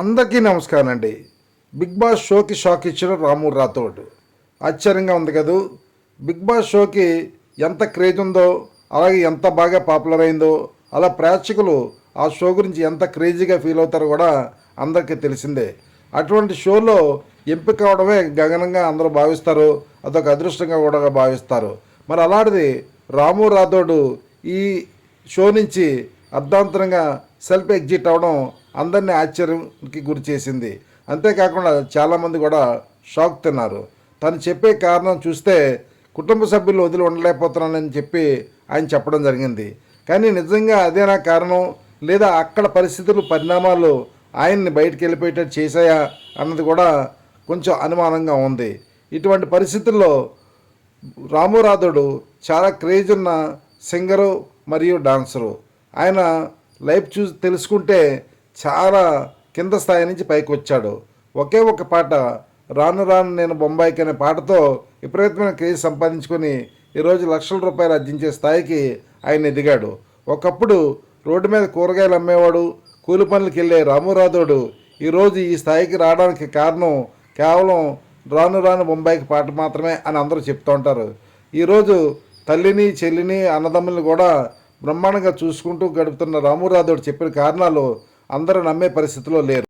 అందరికీ నమస్కారం అండి. బిగ్ బాస్ షోకి షాక్ ఇచ్చిన రాము రాథోడ్. ఆశ్చర్యంగా ఉంది కదూ. బిగ్ బాస్ షోకి ఎంత క్రేజ్ ఉందో అలాగే ఎంత బాగా పాపులర్ అయిందో అలా ప్రేక్షకులు ఆ షో గురించి ఎంత క్రేజీగా ఫీల్ అవుతారో కూడా అందరికీ తెలిసిందే. అటువంటి షోలో ఎంపిక అవడమే గగనంగా అందరూ భావిస్తారు అదొక అదృష్టంగా కూడా భావిస్తారు. మరి అలాంటిది రాము రాథోడు ఈ షో నుంచి అర్ధాంతరంగా సెల్ఫ్ ఎగ్జిట్ అవడం అందరినీ ఆశ్చర్యంకి గురి చేసింది. అంతేకాకుండా చాలామంది కూడా షాక్ తిన్నారు. తను చెప్పే కారణం చూస్తే కుటుంబ సభ్యులు వదిలి ఉండలేకపోతున్నానని చెప్పి ఆయన చెప్పడం జరిగింది. కానీ నిజంగా అదేనా కారణం లేదా అక్కడ పరిస్థితులు పరిణామాలు ఆయన్ని బయటికి వెళ్ళిపోయేటట్టు చేశాయా అన్నది కూడా కొంచెం అనుమానంగా ఉంది. ఇటువంటి పరిస్థితుల్లో రామురాధుడు చాలా క్రేజ్ ఉన్న సింగరు మరియు డాన్సరు. ఆయన లైఫ్ చూసి తెలుసుకుంటే చాలా కింద స్థాయి నుంచి పైకి వచ్చాడు. ఒకే ఒక పాట రాను రాను నేను బొంబాయికి అనే పాటతో విపరీతమైన క్రేజ్ సంపాదించుకొని ఈరోజు లక్షల రూపాయలు అర్జించే స్థాయికి ఆయన ఎదిగాడు. ఒకప్పుడు రోడ్డు మీద కూరగాయలు అమ్మేవాడు కూలి పనులకు వెళ్ళే రామురాధోడు ఈరోజు ఈ స్థాయికి రావడానికి కారణం కేవలం రాను రాను బొంబాయికి పాట మాత్రమే అని అందరూ చెప్తూ ఉంటారు. ఈరోజు తల్లిని చెల్లిని అన్నదమ్ముల్ని కూడా బ్రహ్మాండంగా చూసుకుంటూ గడుపుతున్న రామురాధోడు చెప్పిన కారణాలు అందరూ నమ్మే పరిస్థితిలో లేరు.